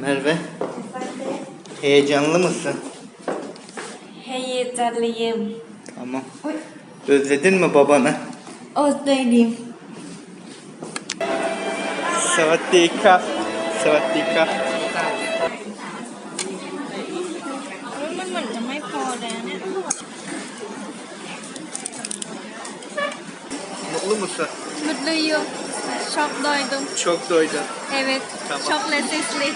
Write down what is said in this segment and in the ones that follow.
Merve. Heyecanlı mısın? Heyecanlıyım. Tamam. Oy. Özledin mi babanı? Özledim. Savatika. Savatika. มันเหมือนจะไม่พอแล้วเนี่ย Mutlu musun? Mutluyum. Çok doydum. Çok doydun. Evet. Tamam. Çok lezzetli.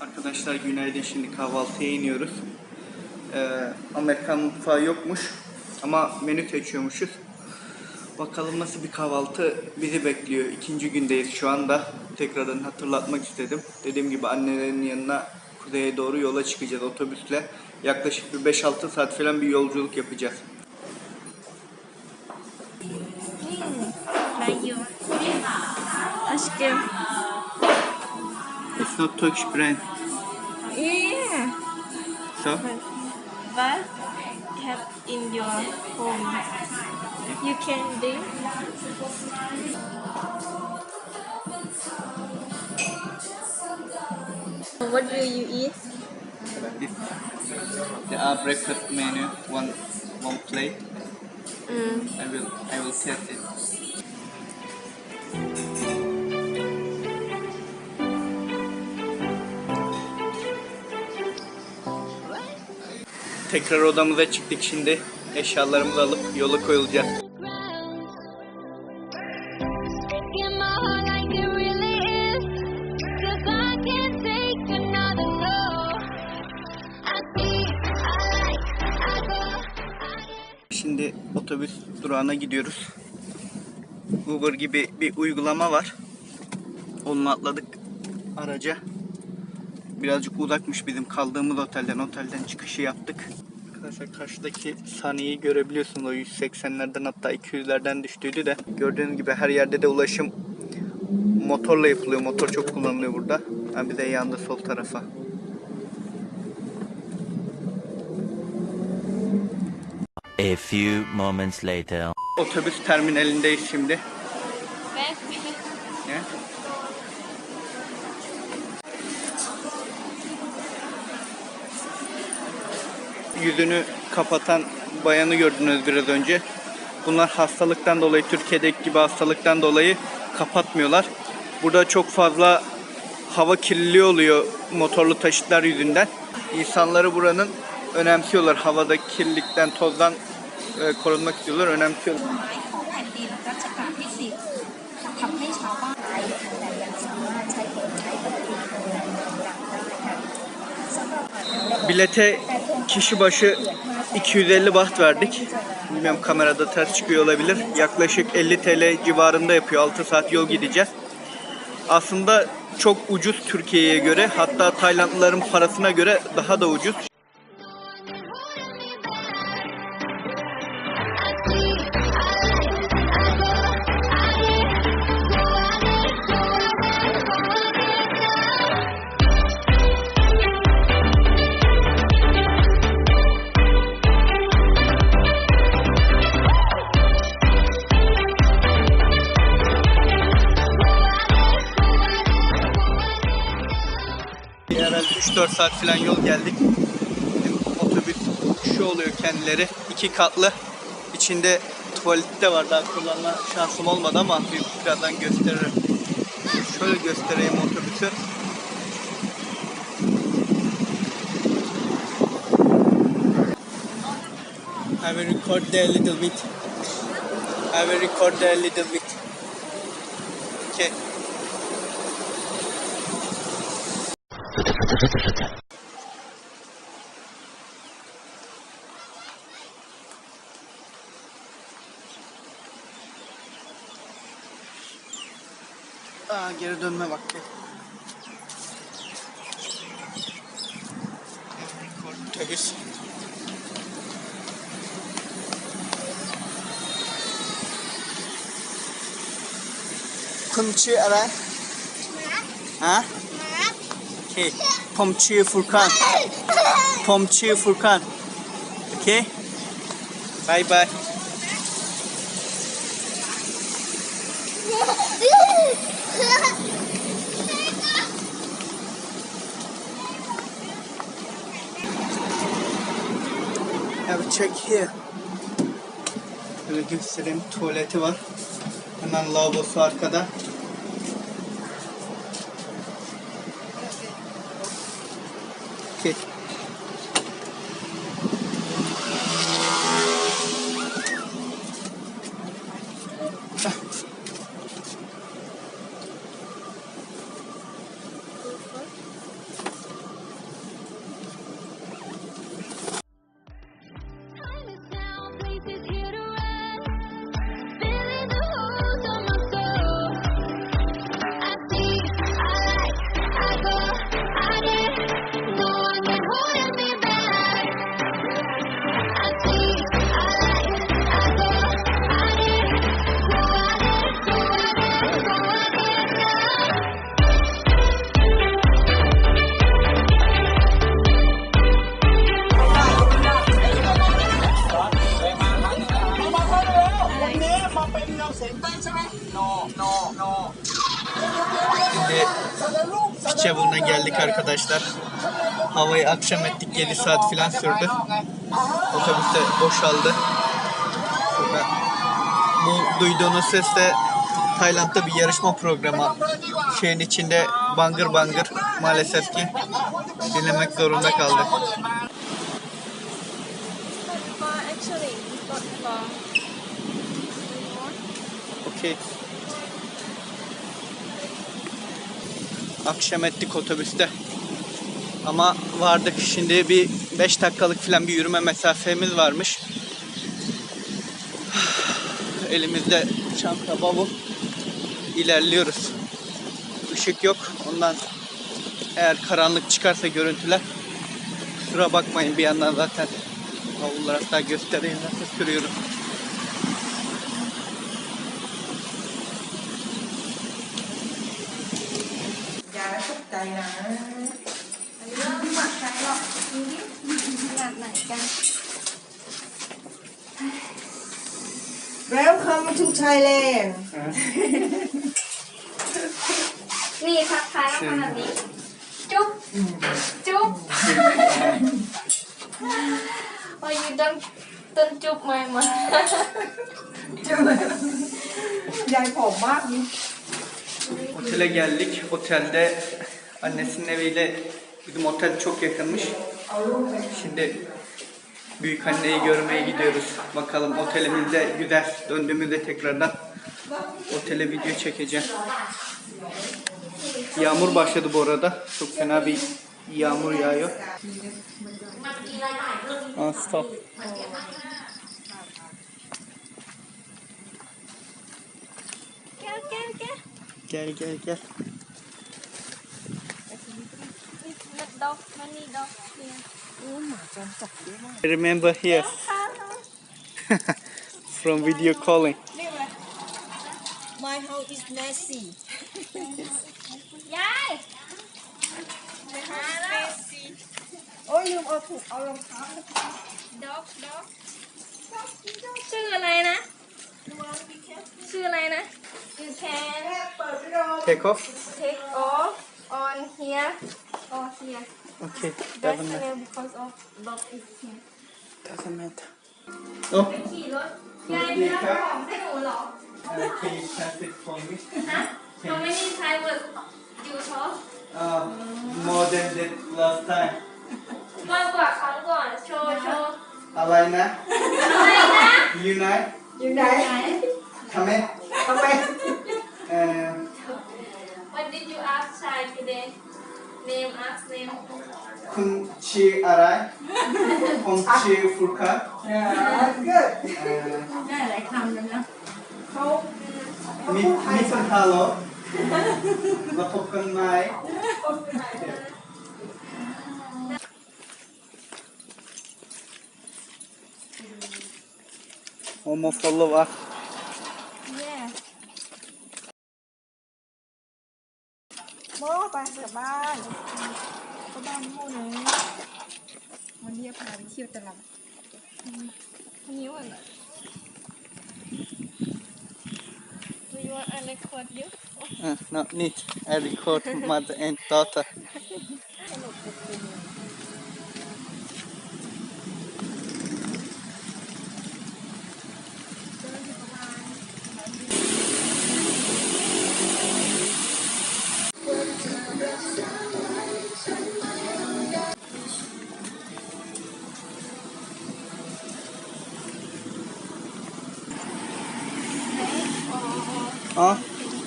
Arkadaşlar günaydın şimdi kahvaltıya iniyoruz. Ee, Amerikan mutfağı yokmuş ama menü seçiyormuşuz. Bakalım nasıl bir kahvaltı bizi bekliyor. İkinci gündeyiz şu anda. Tekrardan hatırlatmak istedim. Dediğim gibi annelerin yanına kuzeye doğru yola çıkacağız otobüsle. Yaklaşık bir 5-6 saat falan bir yolculuk yapacağız. Ben. Aşkım. It's not Turkish brand. Yeah. So, But have in your home. You can do. What do you eat? this, there are breakfast menu, one, one plate. Mm. I will, I will test it. Tekrar odamıza çıktık şimdi. Eşyalarımızı alıp yola koyulacağız. Şimdi otobüs durağına gidiyoruz. Uber gibi bir uygulama var. Onunla atladık araca. Birazcık uzakmış bizim kaldığımız otelden. Otelden çıkışı yaptık. Arkadaşlar karşıdaki sahneyi görebiliyorsunuz. O 180'lerden hatta 200'lerden düştüydü de. Gördüğünüz gibi her yerde de ulaşım motorla yapılıyor. Motor çok kullanılıyor burada. Ha, bir de yanda sol tarafa. A few moments later. Otobüs terminalindeyiz şimdi. Ne? yüzünü kapatan bayanı gördünüz biraz önce. Bunlar hastalıktan dolayı, Türkiye'deki gibi hastalıktan dolayı kapatmıyorlar. Burada çok fazla hava kirliliği oluyor motorlu taşıtlar yüzünden. İnsanları buranın önemsiyorlar. Havada kirlilikten, tozdan e, korunmak istiyorlar, önemsiyorlar. Bilete kişi başı 250 baht verdik. Bilmiyorum kamerada ters çıkıyor olabilir. Yaklaşık 50 TL civarında yapıyor. 6 saat yol gideceğiz. Aslında çok ucuz Türkiye'ye göre. Hatta Taylandlıların parasına göre daha da ucuz. 3-4 saat falan yol geldik. Otobüs şu oluyor kendileri. iki katlı. İçinde tuvalet de var. Daha kullanma şansım olmadı ama bir birazdan gösteririm. Şöyle göstereyim otobüsü. I will record there a little bit. I will record there a little bit. Okay. Aa, geri dönme vakti. Otobüs. Kun ชื่อ Okay. Pomçu Furkan. Pom Pomçu Furkan. Okay. Bye bye. Have a check here. Böyle göstereyim. Tuvaleti var. Hemen lavabosu arkada. Okay. Şimdi Fiçebun'a geldik arkadaşlar. Havayı akşam ettik 7 saat falan sürdü. Otobüs de boşaldı. Burada bu duyduğunuz ses de Tayland'da bir yarışma programı. Şeyin içinde bangır bangır maalesef ki dinlemek zorunda kaldık. Not far actually. Not far. Okey. Akşam ettik otobüste. Ama vardık şimdi bir 5 dakikalık falan bir yürüme mesafemiz varmış. Elimizde çanta bavul. İlerliyoruz. Işık yok. Ondan eğer karanlık çıkarsa görüntüler kusura bakmayın bir yandan zaten bavullar hatta göstereyim nasıl sürüyorum. นะเริ่มหมักใจหรอกดูดิขนาดไหนกัน Welcome to Thailand นี่ทักทายต้องทำแบบนี้ จุ๊บ จุ๊บ Oh you don't don't จุ๊บ my mom ยายผอมมากนี่ Otele geldik. Otelde annesinin eviyle bizim otel çok yakınmış. Şimdi büyük anneyi görmeye gidiyoruz. Bakalım otelimizde güzel. Döndüğümüzde tekrardan otele video çekeceğim. Yağmur başladı bu arada. Çok fena bir yağmur yağıyor. Aa, stop. Gel gel gel. Gel gel gel. dog, money dog. Here. Remember here from video calling. My house is messy ยาย โอ้ยลืมเอาถุงเอารองเท้า ด็อกด็อกชื่ออะไรนะ ชื่ออะไรนะ You can เปิดไปโดน Take off. take off on here or here Okay, That's doesn't matter. here because of dog is here Doesn't matter. Oh, ขี่รถยายไม่รับของให้หนูเหรอ uh, can you translate for me? ฮะ How many Thai words you talk Uh, more than the last time. มากกว่าครั้งก่อน โชว์โชว์ Alina, อะไรนะ you know, อยู่ไหน come in. ทำไม Uh, What did şarkıda. Neyim Aslıyım. Kumçi Aray. Kumçi ah. Furkan. Yeah, good. Ne reklam ya? Çok. Mitten Halo. Lapopkan May. Homo follow up. ไปกลับบ้านก็บ้านโมเลยวันนี้พาไปเที่ยวตลาดอันนี้ว่าอะไร Do you want I record you Uh, no, need. I record mother and daughter.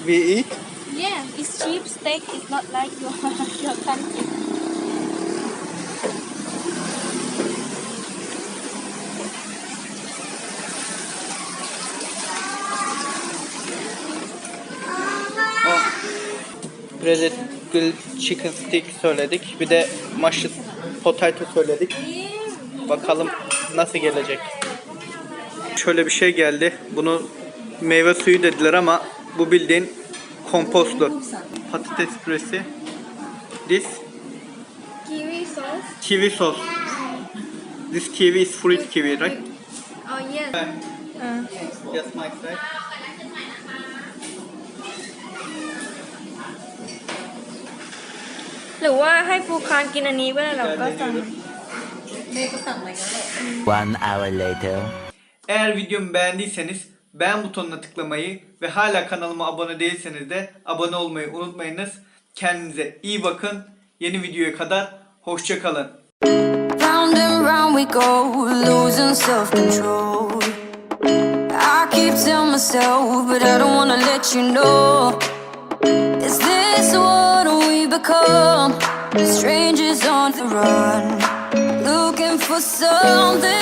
We eat? Yeah, it's cheap steak. It's not like your your country. Oh. Breaded grilled chicken stick söyledik. Bir de mashed potato söyledik. Bakalım nasıl gelecek. Şöyle bir şey geldi. Bunu meyve suyu dediler ama Bu bildiğin kompostlu. Patates püresi. This kiwi sauce. Kiwi sauce. This kiwi is fruit kiwi, right? Oh yes. Uh. uh. Yes, Mike, right? One hour later. Eğer videomu beğendiyseniz beğen butonuna tıklamayı ve hala kanalıma abone değilseniz de abone olmayı unutmayınız. Kendinize iyi bakın. Yeni videoya kadar hoşça kalın. Round and round we go, losing self control. I keep telling myself, but I don't wanna let you know. Is this what we become? Strangers on the run, looking for something.